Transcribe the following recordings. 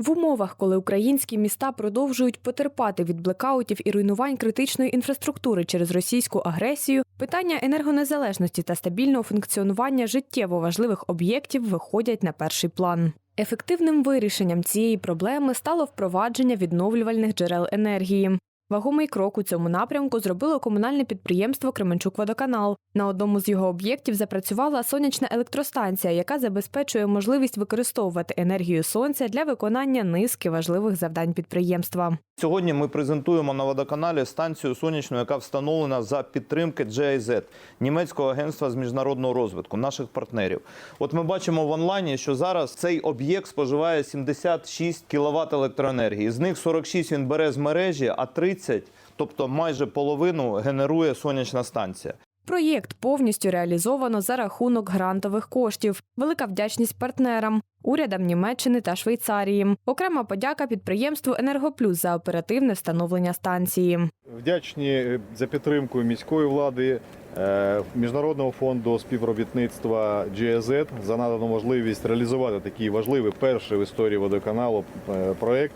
В умовах, коли українські міста продовжують потерпати від блекаутів і руйнувань критичної інфраструктури через російську агресію, питання енергонезалежності та стабільного функціонування життєво важливих об'єктів виходять на перший план. Ефективним вирішенням цієї проблеми стало впровадження відновлювальних джерел енергії. Вагомий крок у цьому напрямку зробило комунальне підприємство Кременчук-Водоканал. На одному з його об'єктів запрацювала сонячна електростанція, яка забезпечує можливість використовувати енергію сонця для виконання низки важливих завдань підприємства. Сьогодні ми презентуємо на водоканалі станцію сонячну, яка встановлена за підтримки GIZ, німецького агентства з міжнародного розвитку, наших партнерів. От ми бачимо в онлайні, що зараз цей об'єкт споживає 76 кВт електроенергії. З них 46 він бере з мережі, а 30, тобто майже половину, генерує сонячна станція. Проєкт повністю реалізовано за рахунок грантових коштів. Велика вдячність партнерам, урядам Німеччини та Швейцарії. Окрема подяка підприємству Енергоплюс за оперативне встановлення станції. Вдячні е, за підтримку міської влади, е, Міжнародного фонду співробітництва GIZ за надану можливість реалізувати такий важливий перший в історії водоканалу е, проект.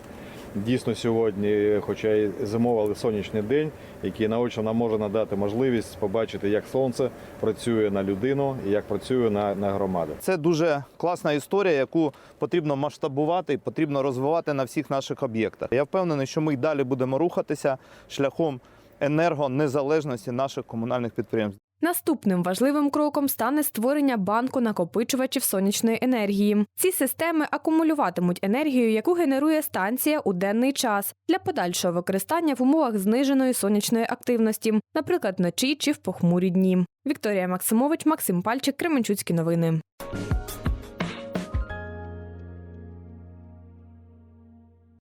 Дійсно, сьогодні, хоча й зимовий, але сонячний день, який наочно нам може надати можливість побачити, як сонце працює на людину і як працює на, на громаду. Це дуже класна історія, яку потрібно масштабувати і потрібно розвивати на всіх наших об'єктах. Я впевнений, що ми й далі будемо рухатися шляхом енергонезалежності наших комунальних підприємств. Наступним важливим кроком стане створення банку накопичувачів сонячної енергії. Ці системи акумулюватимуть енергію, яку генерує станція у денний час для подальшого використання в умовах зниженої сонячної активності, наприклад, вночі чи в похмурі дні. Вікторія Максимович, Максим Пальчик, Кременчуцькі новини.